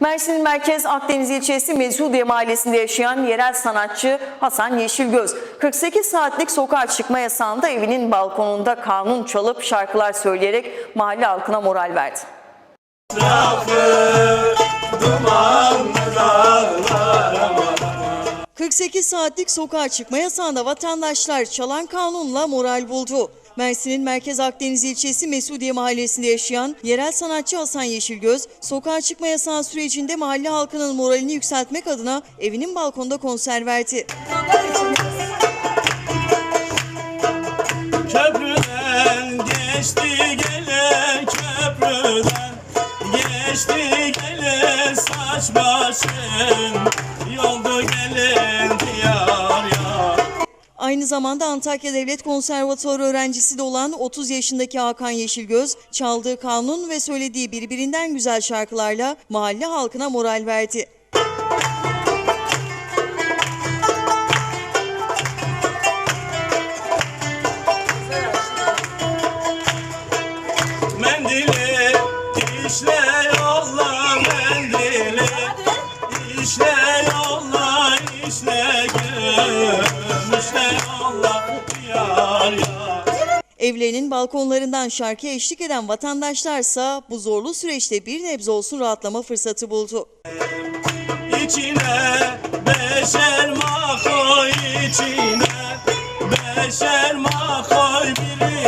Mersin Merkez Akdeniz ilçesi Mezudiye mahallesinde yaşayan yerel sanatçı Hasan Yeşilgöz, 48 saatlik sokağa çıkma yasağında evinin balkonunda kanun çalıp şarkılar söyleyerek mahalle halkına moral verdi. 48 saatlik sokağa çıkma yasağında vatandaşlar çalan kanunla moral buldu. Mersin'in Merkez Akdeniz ilçesi Mesudiye mahallesinde yaşayan yerel sanatçı Hasan Yeşilgöz, sokağa çıkma yasağı sürecinde mahalle halkının moralini yükseltmek adına evinin balkonda konser verdi. Köprüden geçti gele köprüden Geçti gele saç başın Aynı zamanda Antakya Devlet Konservatuarı öğrencisi de olan 30 yaşındaki Hakan Yeşilgöz, çaldığı kanun ve söylediği birbirinden güzel şarkılarla mahalle halkına moral verdi. Mendili işle yolla mendili İşle yolla işle gümüşle Evlerinin balkonlarından şarkı eşlik eden vatandaşlarsa bu zorlu süreçte bir nebze olsun rahatlama fırsatı buldu. İçine beşer makoy içine Beşer makoy birini Dişle